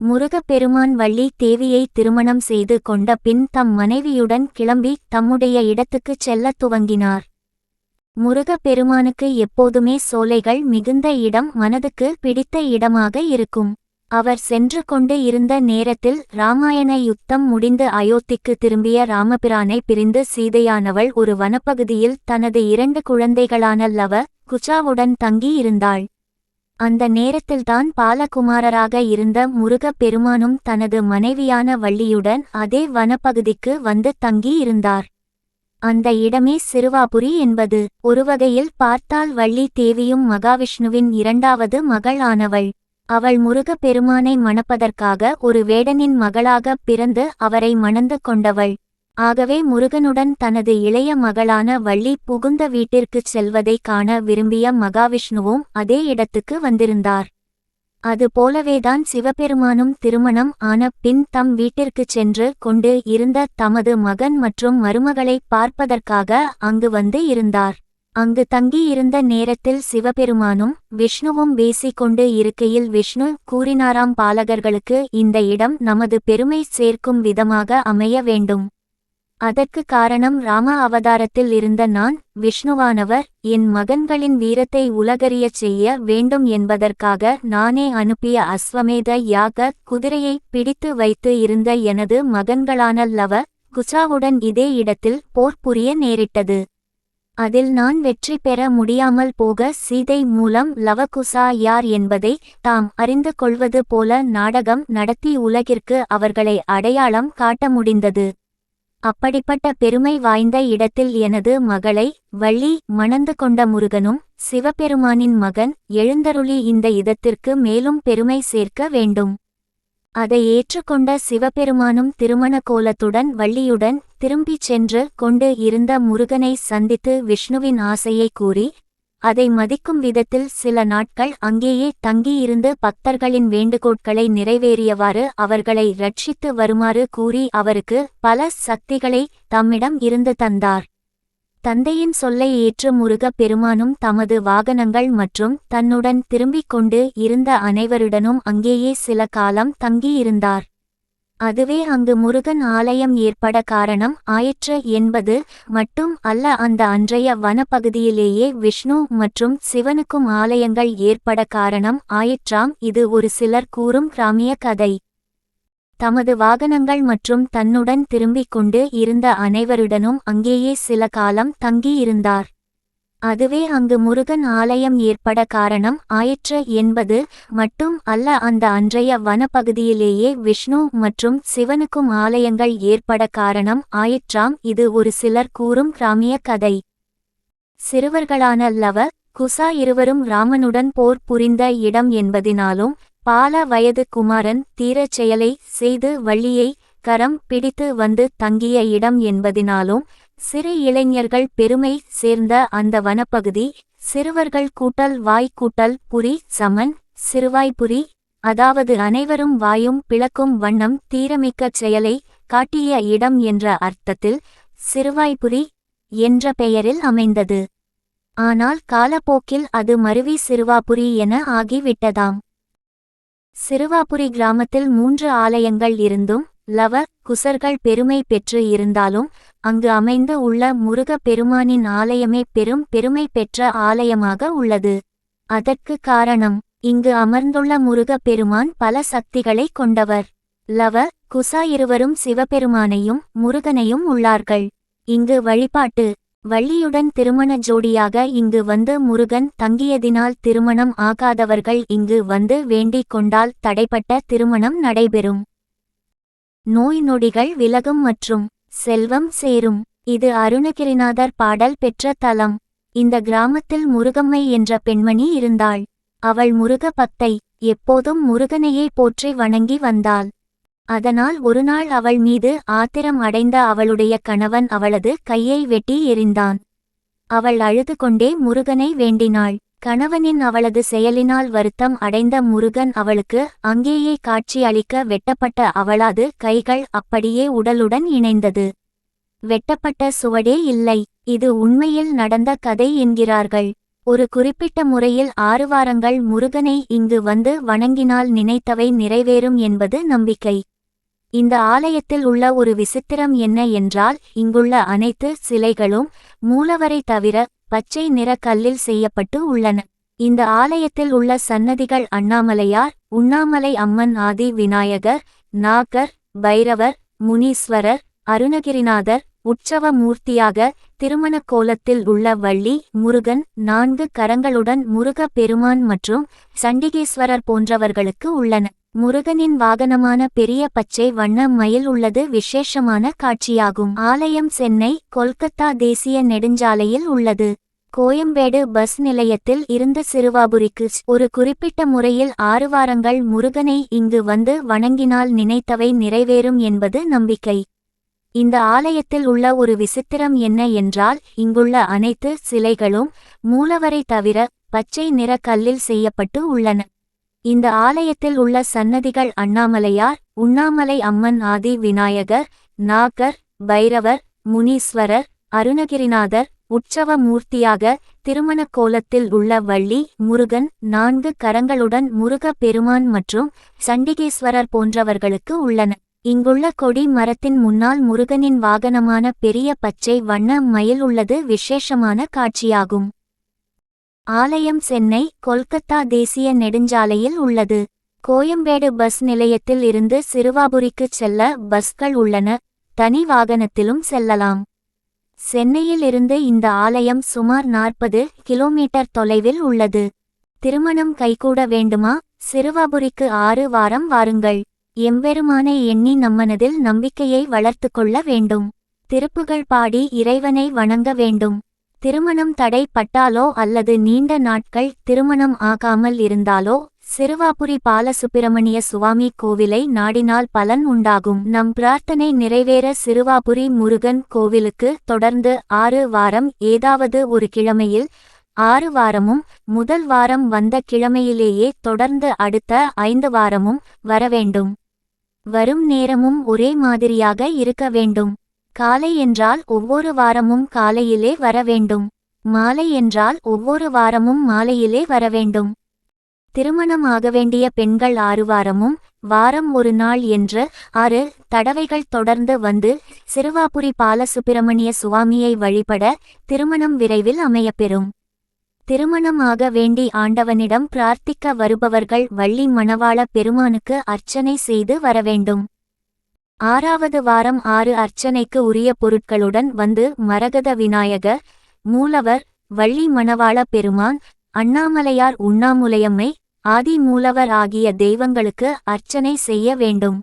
முருகப்பெருமான் வள்ளி தேவியை திருமணம் செய்து கொண்ட பின் தம் மனைவியுடன் கிளம்பி தம்முடைய இடத்துக்குச் செல்லத் துவங்கினார். முருகப்பெருமானுக்கு எப்போதுமே சோலைகள் மிகுந்த இடம் மனதுக்கு பிடித்த இடமாக இருக்கும். அவர் சென்று கொண்டு இருந்த நேரத்தில் ராமாயண யுத்தம் முடிந்து அயோத்திக்கு திரும்பிய ராமபிரானை பிரிந்து சீதையானவள் ஒரு வனப்பகுதியில் தனது இரண்டு குழந்தைகளான லவ குச்சாவுடன் தங்கி இருந்தாள் அந்த நேரத்தில்தான் பாலகுமாரராக இருந்த முருகப் பெருமானும் தனது மனைவியான வள்ளியுடன் அதே வனப்பகுதிக்கு வந்து தங்கியிருந்தார். அந்த இடமே சிறுவாபுரி என்பது. ஒருவகையில் பார்த்தால் வள்ளி தேவியும் மகாவிஷ்ணுவின் இரண்டாவது மகள் ஆனவள் அவள் முருகப் பெருமானை மணப்பதற்காக ஒரு வேடனின் மகளாகப் பிறந்து அவரை மணந்து கொண்டவள். ஆகவே முருகனுடன் தனது இளைய மகளான வள்ளி புகுந்த வீட்டிற்குச் செல்வதைக் காண விரும்பிய மகாவிஷ்ணுவும் அதே இடத்துக்கு வந்திருந்தார். அது போலவேதான் சிவபெருமானும் திருமணம் ஆன பின் தம் வீட்டிற்குச் சென்று கொண்டு இருந்த தமது மகன் மற்றும் மருமகளை பார்ப்பதற்காக அங்கு வந்து இருந்தார். அங்கு தங்கியிருந்த நேரத்தில் சிவபெருமானும் விஷ்ணுவும் பேசிக்கொண்டு இருக்கையில் விஷ்ணு கூறினாராம் பாலகர்களுக்கு இந்த இடம் நமது பெருமை சேர்க்கும் விதமாக அமைய வேண்டும். அதற்கு காரணம் ராம அவதாரத்தில் இருந்த நான் விஷ்ணுவானவர் என் மகன்களின் வீரத்தை உலகறியச் செய்ய வேண்டும் என்பதற்காக நானே அனுப்பிய அஸ்வமேத யாக குதிரையை பிடித்து வைத்து இருந்த எனது மகன்களான லவ குசாவுடன் இதே இடத்தில் போர் புரிய நேரிட்டது. அதில் நான் வெற்றி பெற முடியாமல் போக சீதை மூலம் லவகுசா யார் என்பதை தாம் அறிந்து கொள்வது போல நாடகம் நடத்தி உலகிற்கு அவர்களை அடையாளம் காட்ட முடிந்தது. அப்படிப்பட்ட பெருமை வாய்ந்த இடத்தில் எனது மகளை வள்ளி மணந்து கொண்ட முருகனும் சிவபெருமானின் மகன் எழுந்தருளி இந்த இதத்திற்கு மேலும் பெருமை சேர்க்க வேண்டும். அதை ஏற்றுக்கொண்ட சிவபெருமானும் திருமண கோலத்துடன் வள்ளியுடன் திரும்பிச் சென்று கொண்டு இருந்த முருகனை சந்தித்து விஷ்ணுவின் ஆசையை கூறி அதை மதிக்கும் விதத்தில் சில நாட்கள் அங்கேயே தங்கியிருந்து பக்தர்களின் வேண்டுகோட்களை நிறைவேறியவாறு அவர்களை ரட்சித்து வருமாறு கூறி அவருக்கு பல சக்திகளை தம்மிடம் இருந்து தந்தார். தந்தையின் சொல்லை ஏற்று முருகப் பெருமானும் தமது வாகனங்கள் மற்றும் தன்னுடன் திரும்பிக் கொண்டு இருந்த அனைவருடனும் அங்கேயே சில காலம் தங்கியிருந்தார். அதுவே அங்கு முருகன் ஆலயம் ஏற்பட காரணம். ஆயிற்று என்பது மட்டும் அல்ல அந்த அன்றைய வனப்பகுதியிலேயே விஷ்ணு மற்றும் சிவனுக்கும் ஆலயங்கள் ஏற்பட காரணம். ஆயிற்றாம் இது ஒரு சிலர் கூறும் கிராமிய கதை. தமது வாகனங்கள் மற்றும் தன்னுடன் திரும்பிக் கொண்டு இருந்த அனைவருடனும் அங்கேயே சில காலம் தங்கியிருந்தார். அதுவே அங்கு முருகன் ஆலயம் ஏற்பட காரணம். ஆயிற்று என்பது மட்டும் அல்ல அந்த அன்றைய வனப்பகுதியிலேயே விஷ்ணு மற்றும் சிவனுக்கும் ஆலயங்கள் ஏற்பட காரணம். ஆயிற்றாம் இது ஒரு சிலர் கூறும் கிராமிய கதை. சிறுவர்களான லவ குசா இருவரும் ராமனுடன் போர் புரிந்த இடம் என்பதினாலும் பால வயது குமாரன் தீரச் செயலை செய்து வள்ளியை கரம் பிடித்து வந்து தங்கிய இடம் என்பதினாலும் சிறு இளைஞர்கள் பெருமை சேர்ந்த அந்த வனப்பகுதி சிறுவர்கள் கூட்டல் வாய் கூட்டல் புரி சமன் சிறுவாய்புரி அதாவது அனைவரும் வாயும் பிளக்கும் வண்ணம் தீரமிக்க செயலை காட்டிய இடம் என்ற அர்த்தத்தில் சிறுவாய்புரி என்ற பெயரில் அமைந்தது. ஆனால் காலப்போக்கில் அது மருவி சிறுவாபுரி என ஆகிவிட்டதாம். சிறுவாபுரி கிராமத்தில் மூன்று ஆலயங்கள் இருந்தும் லவ குசர்கள் பெருமை பெற்று இருந்தாலும் அங்கு அமைந்து உள்ள முருக பெருமானின் ஆலயமே பெரும் பெருமை பெற்ற ஆலயமாக உள்ளது. அதற்கு காரணம் இங்கு அமர்ந்துள்ள முருக பெருமான் பல சக்திகளை கொண்டவர். லவ குசா இருவரும் சிவபெருமானையும் முருகனையும் உள்ளார்கள். இங்கு வழிபாட்டு வள்ளியுடன் திருமண ஜோடியாக இங்கு வந்து முருகன் தங்கியதினால் திருமணம் ஆகாதவர்கள் இங்கு வந்து வேண்டிக் கொண்டால் தடைப்பட்ட திருமணம் நடைபெறும். நோய் நொடிகள் விலகும் மற்றும் செல்வம் சேரும். இது அருணகிரிநாதர் பாடல் பெற்ற தலம். இந்த கிராமத்தில் முருகம்மை என்ற பெண்மணி இருந்தாள். அவள் முருக பக்தை எப்போதும் முருகனையே போற்றி வணங்கி வந்தாள். அதனால் ஒருநாள் அவள் மீது ஆத்திரம் அடைந்த அவளுடைய கணவன் அவளது கையை வெட்டி எறிந்தான். அவள் அழுது கொண்டே முருகனை வேண்டினாள். கணவனின் அவளது செயலினால் வருத்தம் அடைந்த முருகன் அவளுக்கு அங்கேயே காட்சி அளிக்க வெட்டப்பட்ட அவளது கைகள் அப்படியே உடலுடன் இணைந்தது. வெட்டப்பட்ட சுவடே இல்லை இது உண்மையில் நடந்த கதை என்கிறார்கள். ஒரு குறிப்பிட்ட முறையில் ஆறு வாரங்கள் முருகனை இங்கு வந்து வணங்கினால் நினைத்தவை நிறைவேறும் என்பது நம்பிக்கை. இந்த ஆலயத்தில் உள்ள ஒரு விசித்திரம் என்ன என்றால் இங்குள்ள அனைத்து சிலைகளும் மூலவரை தவிர பச்சை நிற கல்லில் செய்யப்பட்டு உள்ளன. இந்த ஆலயத்தில் உள்ள சன்னதிகள் அண்ணாமலையார் உண்ணாமலை அம்மன் ஆதி விநாயகர் நாகர் பைரவர் முனீஸ்வரர் அருணகிரிநாதர் உற்சவ மூர்த்தியாக திருமண கோலத்தில் உள்ள வள்ளி முருகன் நான்கு கரங்களுடன் முருக பெருமான் மற்றும் சண்டிகேஸ்வரர் போன்றவர்களுக்கு உள்ளன. முருகனின் வாகனமான பெரிய பச்சை வண்ண மயில் உள்ளது. விசேஷமான காட்சியாகும். ஆலயம் சென்னை கொல்கத்தா தேசிய நெடுஞ்சாலையில் உள்ளது. கோயம்பேடு பஸ் நிலையத்தில் இருந்த சிறுவாபுரிக்கு ஒரு குறிப்பிட்ட முறையில் ஆறு வாரங்கள் முருகனை இங்கு வந்து வணங்கினால் நினைத்தவை நிறைவேறும் என்பது நம்பிக்கை. இந்த ஆலயத்தில் உள்ள ஒரு விசித்திரம் என்ன என்றால் இங்குள்ள அனைத்து சிலைகளும் மூலவரை தவிர பச்சை நிற கல்லில் செய்யப்பட்டு உள்ளன. இந்த ஆலயத்தில் உள்ள சன்னதிகள் அண்ணாமலையார் உண்ணாமலை அம்மன் ஆதி விநாயகர் நாகர் பைரவர் முனீஸ்வரர் அருணகிரிநாதர் உற்சவ மூர்த்தியாக திருமண கோலத்தில் உள்ள வள்ளி முருகன் நான்கு கரங்களுடன் முருக பெருமான் மற்றும் சண்டிகேஸ்வரர் போன்றவர்களுக்கு உள்ளன. இங்குள்ள கொடி மரத்தின் முன்னால் முருகனின் வாகனமான பெரிய பச்சை வண்ண மயில் உள்ளது விசேஷமான காட்சியாகும். ஆலயம் சென்னை கொல்கத்தா தேசிய நெடுஞ்சாலையில் உள்ளது. கோயம்பேடு பஸ் நிலையத்தில் இருந்து சிறுவாபுரிக்கு செல்ல பஸ்கள் உள்ளன. தனி வாகனத்திலும் செல்லலாம். சென்னையில் இருந்து இந்த ஆலயம் சுமார் நாற்பது கிலோமீட்டர் தொலைவில் உள்ளது. திருமணம் கைகூட வேண்டுமா? சிறுவாபுரிக்கு ஆறு வாரம் வாருங்கள். எம்பெருமானை எண்ணி நம்மனதில் நம்பிக்கையை வளர்த்து கொள்ள வேண்டும். திருப்புகள் பாடி இறைவனை வணங்க வேண்டும். திருமணம் தடைப்பட்டாலோ அல்லது நீண்ட நாட்கள் திருமணம் ஆகாமல் இருந்தாலோ சிறுவாபுரி பாலசுப்பிரமணிய சுவாமி கோவிலை நாடினால் பலன் உண்டாகும். நம் பிரார்த்தனை நிறைவேற சிறுவாபுரி முருகன் கோவிலுக்கு தொடர்ந்து ஆறு வாரம் ஏதாவது ஒரு கிழமையில் ஆறு வாரமும் முதல் வாரம் வந்த கிழமையிலேயே தொடர்ந்து அடுத்த ஐந்து வாரமும் வரவேண்டும் வரும் நேரமும் ஒரே மாதிரியாக இருக்க வேண்டும். காலை என்றால் ஒவ்வொரு வாரமும் காலையிலே வர வேண்டும். மாலை என்றால் ஒவ்வொரு வாரமும் மாலையிலே வரவேண்டும் திருமணம் ஆக வேண்டிய பெண்கள் ஆறு வாரமும் வாரம் ஒரு நாள் என்று ஆறு தடவைகள் தொடர்ந்து வந்து சிறுவாபுரி பாலசுப்பிரமணிய சுவாமியை வழிபட திருமணம் விரைவில் அமையப்பெறும். திருமணம் ஆக வேண்டி ஆண்டவனிடம் பிரார்த்திக்க வருபவர்கள் வள்ளி மணவாள பெருமானுக்கு அர்ச்சனை செய்து வரவேண்டும் ஆறாவது வாரம் ஆறு அர்ச்சனைக்கு உரிய பொருட்களுடன் வந்து மரகத விநாயகர் மூலவர் வள்ளி மணவாள பெருமான் அண்ணாமலையார் உண்ணாமுலையம்மை ஆதி மூலவர் ஆகிய தெய்வங்களுக்கு அர்ச்சனை செய்ய வேண்டும்.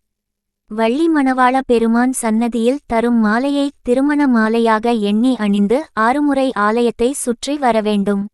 வள்ளி மணவாள பெருமான் சன்னதியில் தரும் மாலையை திருமண மாலையாக எண்ணி அணிந்து ஆறுமுறை ஆலயத்தை சுற்றி வரவேண்டும்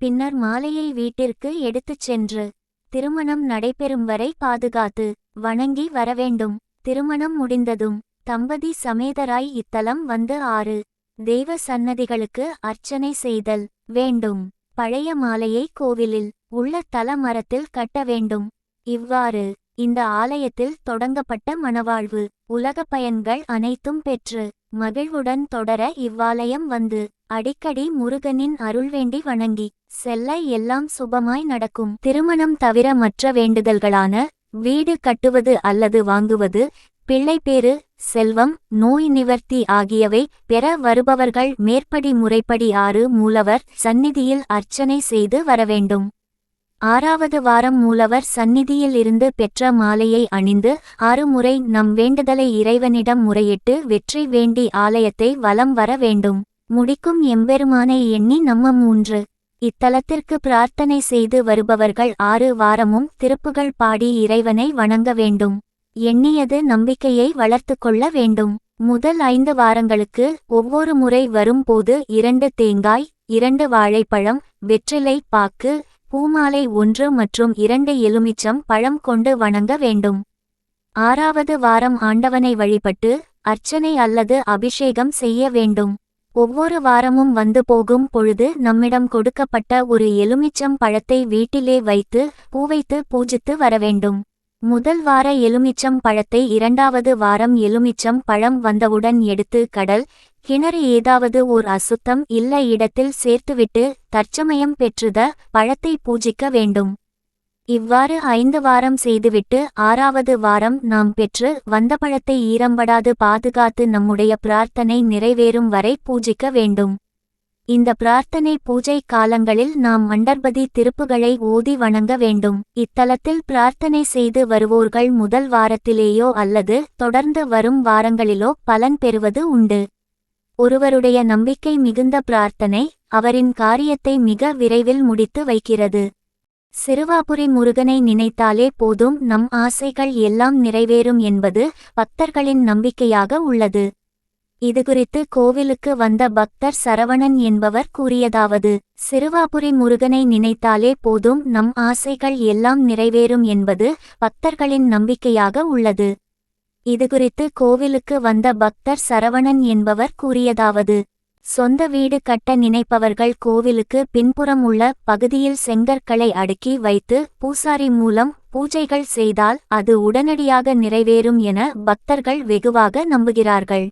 பின்னர் மாலையை வீட்டிற்கு எடுத்துச் சென்று திருமணம் நடைபெறும் வரை பாதுகாத்து வணங்கி வரவேண்டும் திருமணம் முடிந்ததும் தம்பதி சமேதராய் இத்தலம் வந்து ஆறு தெய்வ சன்னதிகளுக்கு அர்ச்சனை செய்தல் வேண்டும். பழைய மாலையை கோவிலில் உள்ள தல மரத்தில் கட்ட வேண்டும். இவ்வாறு இந்த ஆலயத்தில் தொடங்கப்பட்ட மணவாழ்வு உலக பயன்கள் அனைத்தும் பெற்று மகிழ்வுடன் தொடர இவ்வாலயம் வந்து அடிக்கடி முருகனின் அருள் வேண்டி வணங்கி செல்ல எல்லாம் சுபமாய் நடக்கும். திருமணம் தவிர மற்ற வேண்டுதல்களான வீடு கட்டுவது அல்லது வாங்குவது பிள்ளைப்பேறு செல்வம் நோய் நிவர்த்தி ஆகியவை பெற வருபவர்கள் மேற்படி முறைப்படி ஆறு மூலவர் சந்நிதியில் அர்ச்சனை செய்து வரவேண்டும். ஆறாவது வாரம் மூலவர் சந்நிதியில் இருந்து பெற்ற மாலையை அணிந்து ஆறு முறை நம் வேண்டுதலை இறைவனிடம் முறையிட்டு வெற்றி வேண்டி ஆலயத்தை வலம் வர வேண்டும். முடிக்கும் எம்பெருமானை எண்ணி நம்ம மூன்று. இத்தலத்திற்கு பிரார்த்தனை செய்து வருபவர்கள் ஆறு வாரமும் திருப்புகள் பாடி இறைவனை வணங்க வேண்டும். எண்ணியது நம்பிக்கையை வளர்த்து கொள்ள வேண்டும். முதல் ஐந்து வாரங்களுக்கு ஒவ்வொரு முறை வரும்போது இரண்டு தேங்காய் இரண்டு வாழைப்பழம் வெற்றிலை பாக்கு பூமாலை ஒன்று மற்றும் இரண்டு எலுமிச்சம் பழம் கொண்டு வணங்க வேண்டும். ஆறாவது வாரம் ஆண்டவனை வழிபட்டு அர்ச்சனை அல்லது அபிஷேகம் செய்ய வேண்டும். ஒவ்வொரு வாரமும் வந்து போகும் பொழுது நம்மிடம் கொடுக்கப்பட்ட ஒரு எலுமிச்சம் பழத்தை வீட்டிலே வைத்து பூவைத்து பூஜித்து வரவேண்டும். முதல் வார எலுமிச்சம் பழத்தை இரண்டாவது வாரம் எலுமிச்சம் பழம் வந்தவுடன் எடுத்து கடல் கிணறு ஏதாவது ஓர் அசுத்தம் இல்ல இடத்தில் சேர்த்துவிட்டு தற்சமயம் பெற்றுத பழத்தை பூஜிக்க வேண்டும். இவ்வாறு ஐந்து வாரம் செய்துவிட்டு ஆறாவது வாரம் நாம் பெற்று வந்த பழத்தை ஈரம்படாது பாதுகாத்து நம்முடைய பிரார்த்தனை நிறைவேறும் வரை பூஜிக்க வேண்டும். இந்த பிரார்த்தனை பூஜை காலங்களில் நாம் மண்டர்பதி திருப்புகளை ஓதி வணங்க வேண்டும். இத்தலத்தில் பிரார்த்தனை செய்து வருவோர்கள் முதல் வாரத்திலேயோ அல்லது தொடர்ந்து வரும் வாரங்களிலோ பலன் பெறுவது உண்டு. ஒருவருடைய நம்பிக்கை மிகுந்த பிரார்த்தனை அவரின் காரியத்தை மிக விரைவில் முடித்து வைக்கிறது. சிறுவாபுரி முருகனை நினைத்தாலே போதும் நம் ஆசைகள் எல்லாம் நிறைவேறும் என்பது பக்தர்களின் நம்பிக்கையாக உள்ளது. இதுகுறித்து கோவிலுக்கு வந்த பக்தர் சரவணன் என்பவர் கூறியதாவது சிறுவாபுரி முருகனை நினைத்தாலே போதும் நம் ஆசைகள் எல்லாம் நிறைவேறும் என்பது பக்தர்களின் நம்பிக்கையாக உள்ளது. இதுகுறித்து கோவிலுக்கு வந்த பக்தர் சரவணன் என்பவர் கூறியதாவது சொந்த வீடு கட்ட நினைப்பவர்கள் கோவிலுக்கு பின்புறம் உள்ள பகுதியில் செங்கற்களை அடுக்கி வைத்து பூசாரி மூலம் பூஜைகள் செய்தால் அது உடனடியாக நிறைவேறும் என பக்தர்கள் வெகுவாக நம்புகிறார்கள்.